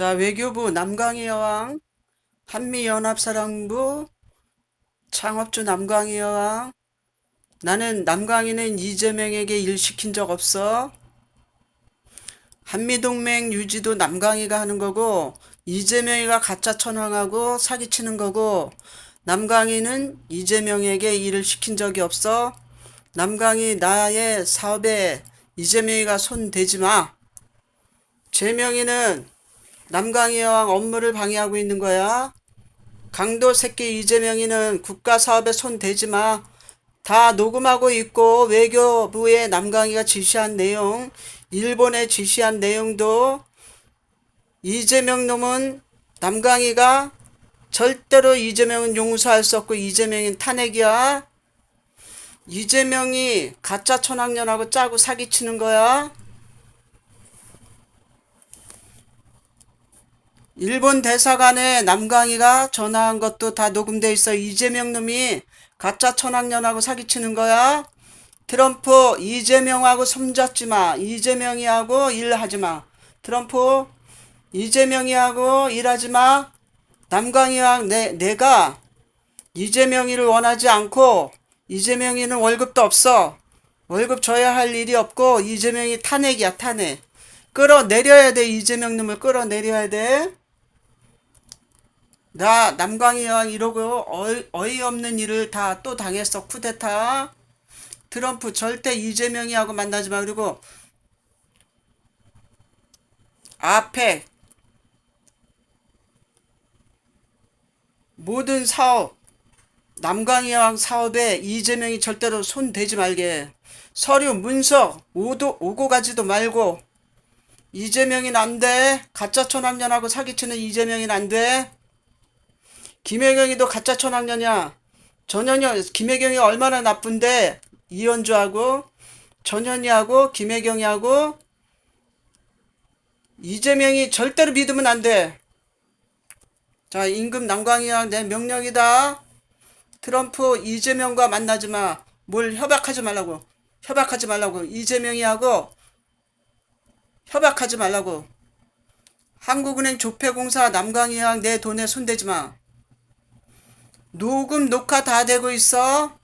자, 외교부 남강희 여왕, 한미연합사령부, 창업주 남강희 여왕, 나는 남강희는 이재명에게 일 시킨 적 없어. 한미동맹 유지도 남강희가 하는 거고, 이재명이가 가짜 천황하고 사기치는 거고, 남강희는 이재명에게 일을 시킨 적이 없어. 남강희 나의 사업에 이재명이가 손 대지 마. 재명이는 남강희 여왕 업무를 방해하고 있는 거야. 강도 새끼 이재명이는 국가 사업에 손 대지 마. 다 녹음하고 있고 외교부에 남강희가 지시한 내용, 일본에 지시한 내용도 이재명 놈은 남강희가 절대로 이재명은 용서할 수 없고 이재명은 탄핵이야. 이재명이 가짜 천학년하고 짜고 사기치는 거야. 일본 대사관에 남강희가 전화한 것도 다 녹음돼 있어. 이재명 놈이 가짜 천학년하고 사기치는 거야. 트럼프 이재명하고 손잡지 마. 이재명이하고 일하지 마. 트럼프 이재명이하고 일하지 마. 남강희랑 내, 내가 이재명이를 원하지 않고 이재명이는 월급도 없어. 월급 줘야 할 일이 없고 이재명이 탄핵이야 탄핵. 끌어내려야 돼 이재명 놈을 끌어내려야 돼. 나 남광희 여왕 이러고 어이, 어이없는 일을 다 또 당했어 쿠데타. 트럼프 절대 이재명이하고 만나지 마. 그리고 앞에 모든 사업 남광희 여왕 사업에 이재명이 절대로 손 대지 말게. 서류 문서 오도 오고 가지도 말고 이재명이 안돼. 가짜 천학년하고 사기치는 이재명이 안돼 김혜경이도 가짜 천학년이야. 전현이 김혜경이 얼마나 나쁜데 이현주하고 전현이하고 김혜경이하고 이재명이 절대로 믿으면 안 돼. 자 임금 남광이야 내 명령이다. 트럼프 이재명과 만나지 마. 뭘 협약하지 말라고. 협약하지 말라고. 이재명이하고 협약하지 말라고. 한국은행 조폐공사 남광이랑 내 돈에 손대지 마. 녹음 녹화 다 되고 있어.